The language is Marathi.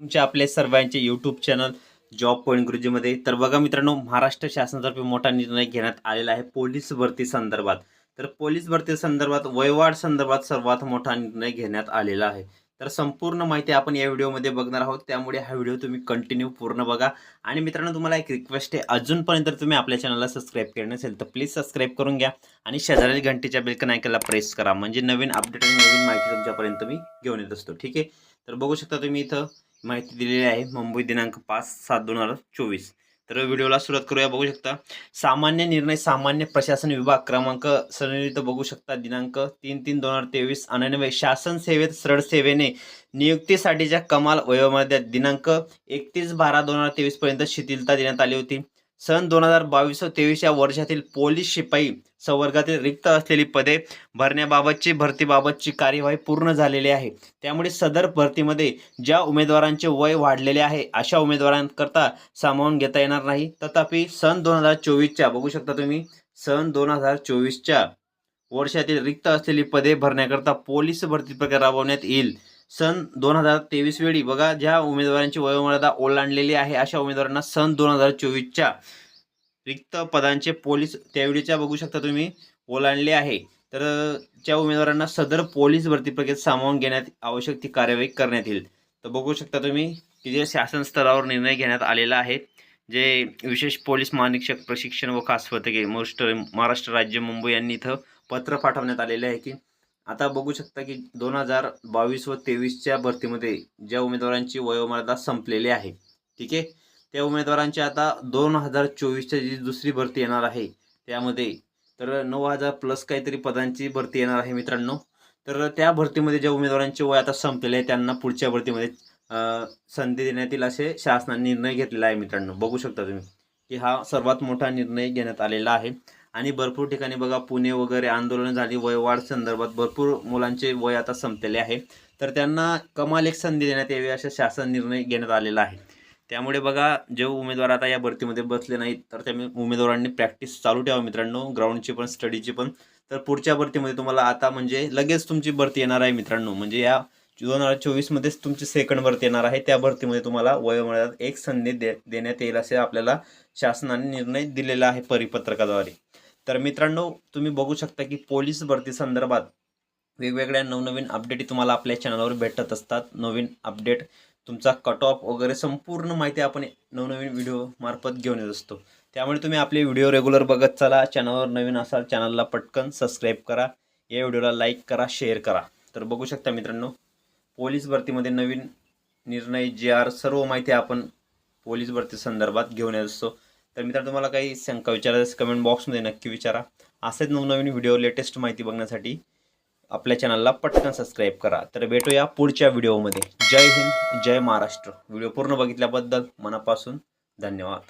तुमचे आपले सर्वांचे यूट्यूब चॅनल जॉब पॉईंट गुरुजीमध्ये तर बघा मित्रांनो महाराष्ट्र शासनातर्फे मोठा निर्णय घेण्यात आलेला आहे पोलीस भरती संदर्भात. तर पोलीस भरती संदर्भात वयवाढ संदर्भात सर्वात मोठा निर्णय घेण्यात आलेला आहे. तर संपूर्ण माहिती आपण या व्हिडिओमध्ये बघणार आहोत. त्यामुळे हा व्हिडिओ तुम्ही कंटिन्यू पूर्ण बघा. आणि मित्रांनो तुम्हाला एक रिक्वेस्ट आहे. अजूनपर्यंत जर तुम्ही आपल्या चॅनलला सबस्क्राईब केलं नसेल तर प्लीज सबस्क्राईब करून घ्या. आणि शेजारील घंटेच्या बेलकन ऐकायला प्रेस करा. म्हणजे नवीन अपडेट आणि नवीन माहिती तुमच्यापर्यंत मी घेऊन येत असतो. ठीक आहे? तर बघू शकता तुम्ही इथं. माहिती दिलेली आहे. मुंबई दिनांक पाच सात दोन हजार चोवीस. तर व्हिडिओला सुरुवात करूया. बघू शकता सामान्य निर्णय सामान्य प्रशासन विभाग क्रमांक सरणी बघू शकता. दिनांक तीन तीन दोन हजार तेवीस. अनन्वय शासन सेवेत सरळ सेवेने नियुक्तीसाठीच्या कमाल वयोमर्यादेत दिनांक एकतीस बारा दोन हजार तेवीसपर्यंत शिथिलता देण्यात आली होती. सन दोन हजार बावीस तेवीस या वर्षातील पोलीस शिपाई संवर्गातील रिक्त असलेली पदे भरण्याबाबतची भरतीबाबतची कार्यवाही पूर्ण झालेली आहे. त्यामुळे सदर भरतीमध्ये ज्या उमेदवारांचे वय वाढलेले आहे अशा उमेदवारांकरता सामावून घेता येणार नाही. तथापि सन दोन हजार चोवीसच्या बघू शकता तुम्ही सन दोन हजार चोवीसच्या वर्षातील रिक्त असलेली पदे भरण्याकरता पोलीस भरती प्रक्रिया राबवण्यात येईल. सन दोन हजार तेवीस वेळी. बघा ज्या उमेदवारांची वयोमर्यादा ओलांडलेली आहे अशा उमेदवारांना सन दोन हजार चोवीसच्या रिक्त पदांचे पोलीस त्यावेळीच्या बघू शकता तुम्ही ओलांडले आहे. तर त्या उमेदवारांना सदर पोलीस भरती प्रक्रियेत सामावून घेण्यात आवश्यक ती कार्यवाही करण्यात येईल. तर बघू शकता तुम्ही की जे शासन स्तरावर निर्णय घेण्यात आलेला आहे जे विशेष पोलीस महानिरीक्षक प्रशिक्षण व खास पथके महाराष्ट्र महाराष्ट्र राज्य मुंबई यांनी इथं पत्र पाठवण्यात आलेले आहे की आता बघू शकता की दोन हजार बावीस व तेवीसच्या भरतीमध्ये ज्या उमेदवारांची वयोमर्यादा संपलेली आहे ठीक आहे? त्या उमेदवारांची आता दोन हजार चोवीसच्या जी दुसरी भरती येणार आहे त्यामध्ये तर नऊ हजार प्लस काहीतरी पदांची भरती येणार आहे मित्रांनो. तर त्या भरतीमध्ये ज्या उमेदवारांचे वय आता संपलेले आहे त्यांना पुढच्या भरतीमध्ये संधी देण्यात येईल असे शासनाने निर्णय घेतलेला आहे मित्रांनो. बघू शकता तुम्ही की हा सर्वात मोठा निर्णय घेण्यात आलेला आहे. आणि भरपूर ठिकाणी बघा पुणे वगैरे आंदोलन झाली वयवाढ संदर्भात भरपूर मुलांचे वय आता संपलेले आहे. तर त्यांना कमाल एक संधी देण्यात यावी असा शासन निर्णय घेण्यात आलेला आहे. त्यामुळे बघा जे उमेदवार आता या भरतीमध्ये बसले नाहीत तर त्या उमेदवारांनी प्रॅक्टिस चालू ठेवा मित्रांनो ग्राउंडची पण स्टडीची पण. तर पुढच्या भरतीमध्ये तुम्हाला आता म्हणजे लगेच तुमची भरती येणार आहे मित्रांनो. म्हणजे या दोन हजार चोवीसमध्येच तुमची सेकंड भरती येणार आहे. त्या भरतीमध्ये तुम्हाला वयोमर्यादात एक संधी दे देण्यात येईल असे आपल्याला शासनाने निर्णय दिलेला आहे परिपत्रकाद्वारे. तर मित्रांनो तुम्ही बघू शकता की पोलीस भरती संदर्भात वेगवेगळ्या नवनवीन अपडेट तुम्हाला आपल्या चॅनलवर भेटत असतात. नवीन अपडेट तुमचा कट ऑफ वगैरे संपूर्ण माहिती आपण नवनवीन व्हिडिओ मार्फत घेऊन येत असतो. त्यामुळे तुम्ही आपले व्हिडिओ रेग्युलर बघत चला. चॅनलवर नवीन असाल चॅनलला पटकन सबस्क्राईब करा. या व्हिडिओला लाईक करा शेअर करा. तर बघू शकता मित्रांनो पोलीस भरतीमध्ये नवीन निर्णय जे आर सर्व माहिती आपण पोलीस भरती संदर्भात घेऊन येत असतो. तर मित्रांनो तुम्हाला काही शंका विचारायचं कमेंट बॉक्समध्ये नक्की विचारा. असेच नवनवीन व्हिडिओ लेटेस्ट माहिती बघण्यासाठी आपल्या चॅनलला पटकन सबस्क्राईब करा. तर भेटूया पुढच्या व्हिडिओमध्ये जय हिंद जय महाराष्ट्र. व्हिडिओ पूर्ण बघितल्याबद्दल मनापासून धन्यवाद.